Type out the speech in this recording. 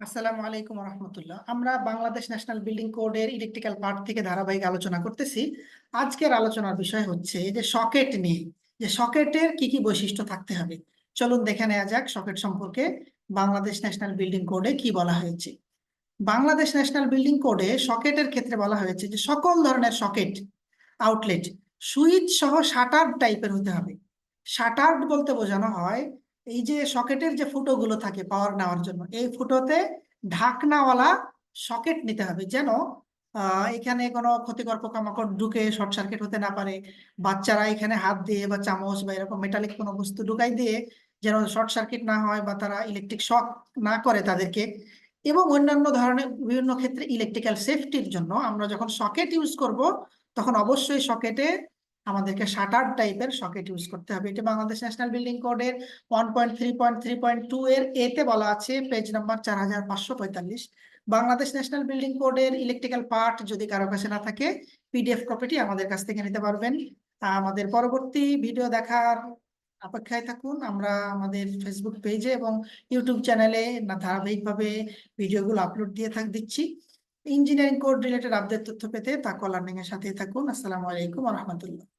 আসসালামু আলাইকুম রহমতুল্লাহ আমরা বাংলাদেশ ন্যাশনাল বিল্ডিং কোডের ইলেকট্রিক্যাল পার্ট থেকে ধারাবাহিক আলোচনা করতেছি। আজকের আলোচনার বিষয় হচ্ছে যে সকেট নিয়ে। যে সকেটের কি কি বৈশিষ্ট্য থাকতে হবে? চলুন দেখে নেওয়া যাক সকেট সম্পর্কে বাংলাদেশ ন্যাশনাল বিল্ডিং কোডে কি বলা হয়েছে। বাংলাদেশ ন্যাশনাল বিল্ডিং কোডে সকেটের ক্ষেত্রে বলা হয়েছে যে সকল ধরনের সকেট আউটলেট সুইচ সহ শাটার টাইপের হতে হবে। শাটার্ড বলতে বোঝানো হয় এই যে সকেটের যে ফুটোগুলো থাকে পাওয়ার নেওয়ার জন্য, এই ফুটোতে ঢাকনাওয়ালা সকেট নিতে হবে যেন এখানে কোনো ক্ষতিকর পোকামাকড় ঢুকে শর্ট সার্কিট হতে না পারে। বাচ্চারা এখানে হাত দিয়ে বা চামচ বা এরকম মেটালিক কোনো বস্তু ঢুকাই দিয়ে যেন শর্ট সার্কিট না হয় বা তারা ইলেকট্রিক শক না করে তাদেরকে। এবং অন্যান্য ধরনের বিভিন্ন ক্ষেত্রে ইলেকট্রিক্যাল সেফটির জন্য আমরা যখন সকেট ইউজ করব, তখন অবশ্যই সকেটে আমাদেরকে শাটার টাইপের সকেট ইউজ করতে হবে। এটা বাংলাদেশ ন্যাশনাল বিল্ডিং কোডের one point three point three point two এর এতে বলা আছে পেজ নাম্বার চার হাজার পাঁচশো পঁয়তাল্লিশ। বাংলাদেশ ন্যাশনাল বিল্ডিং কোডের ইলেকট্রিক্যাল পার্ট যদি কারও কাছে না থাকে পিডিএফ কপিটি আমাদের কাছ থেকে নিতে পারবেন। আমাদের পরবর্তী ভিডিও দেখার অপেক্ষায় থাকুন। আমরা আমাদের ফেসবুক পেজে এবং ইউটিউব চ্যানেলে ধারাবাহিকভাবে ভিডিওগুলো আপলোড দিয়ে থাক দিচ্ছি। ইঞ্জিনিয়ারিং কোড রিলেটেড আপডেট তথ্য পেতে তা কলার্নিং এর সাথে থাকুন। আসসালামু আলাইকুম রহমতুল্লাহ।